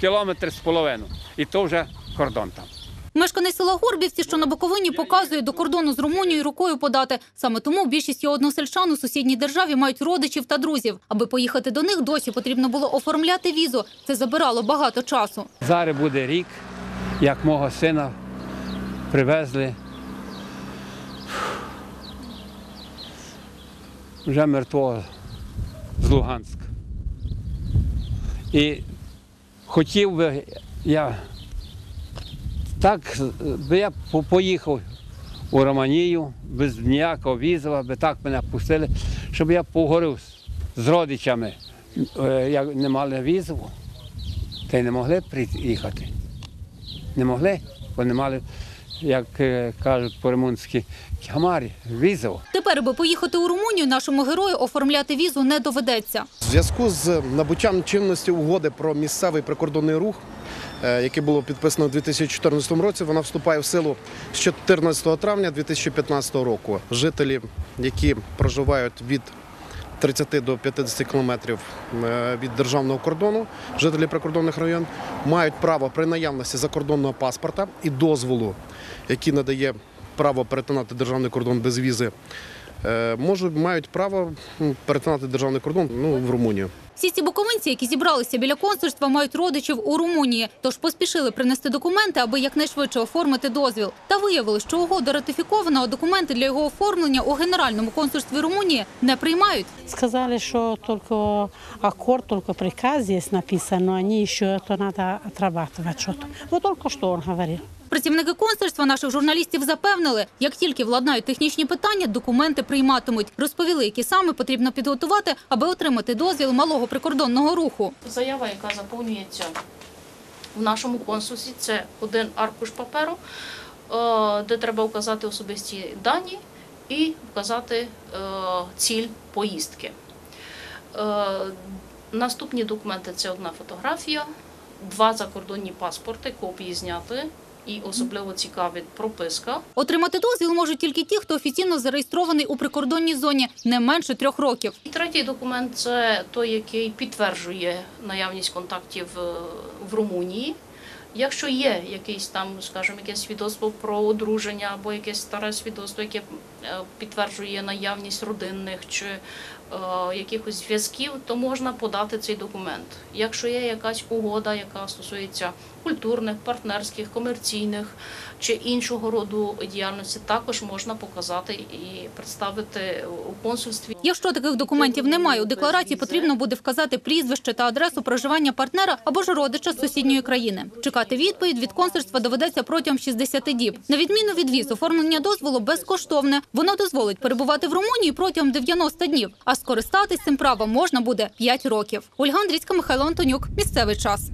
Кілометр з половиною. І то вже кордон там. Мешканець села Горбівці, що на Буковині, показує до кордону з Румунією рукою подати. Саме тому більшість його односельчан у сусідній державі мають родичів та друзів. Аби поїхати до них, досі потрібно було оформляти візу. Це забирало багато часу. Зараз буде рік, як мого сина привезли. Вже мертвого з Луганська. І хотів би я так би я по- поїхав у Романію без ніякого візова, би так мене пустили, щоб я поговорив з- родичами, е, як не мали візову. Та й не могли приїхати. Не могли, бо не мали, як е, кажуть по-римунськи, хамарі, візов. Тепер, аби поїхати у Румунію, нашому герою оформляти візу не доведеться. В зв'язку з набуттям чинності угоди про місцевий прикордонний рух, е, яке було підписано у 2014 році, вона вступає в силу з 14 травня 2015 року. Жителі, які проживають від 30 до 50 кілометрів е, від державного кордону, жителі прикордонних районів мають право при наявності закордонного паспорта і дозволу, який надає право перетинати державний кордон без візи, е, можуть мають право перетинати державний кордон ну, в Румунію. Всі ці буковинці, які зібралися біля консульства, мають родичів у Румунії, тож поспішили принести документи, аби якнайшвидше оформити дозвіл. Та виявили, що угода ратифікована, а документи для його оформлення у генеральному консульстві Румунії не приймають. Сказали, что только аккорд, только приказ здесь написано, они еще это надо отрабатывать что-то. Вот только что он говорил. Працівники консульства наших журналістів запевнили, як тільки владнають технічні питання, документи прийматимуть. Розповіли, які саме потрібно підготувати, аби отримати дозвіл малого прикордонного руху. Заява, яка заповнюється в нашому консульстві, це один аркуш паперу, е, де треба вказати особисті дані і вказати е, ціль поїздки. Е, Наступні документи це одна фотографія, два закордонні паспорти, копії зняти. І особливо цікавить прописка. Отримати дозвіл можуть тільки ті, хто офіційно зареєстрований у прикордонній зоні не менше трьох років. І третій документ це той, який підтверджує наявність контактів е, в Румунії. Якщо є якийсь там, скажімо, якесь свідоцтво про одруження або якесь старе свідоцтво, яке е, підтверджує наявність родинних чи е, якихось зв'язків, то можна подати цей документ. Якщо є якась угода, яка стосується культурних, партнерських, комерційних чи іншого роду діяльності, також можна показати і представити у консульстві. Якщо таких документів немає у декларації, потрібно буде вказати прізвище та адресу проживання партнера або ж родича з сусідньої країни. Чекати відповідь від консульства доведеться протягом 60 діб. На відміну від віз, оформлення дозволу безкоштовне. Воно дозволить перебувати в Румунії протягом 90 днів. А скористатись цим правом можна буде 5 років. Ольга Андрійська, Михайло Антонюк. Місцевий час.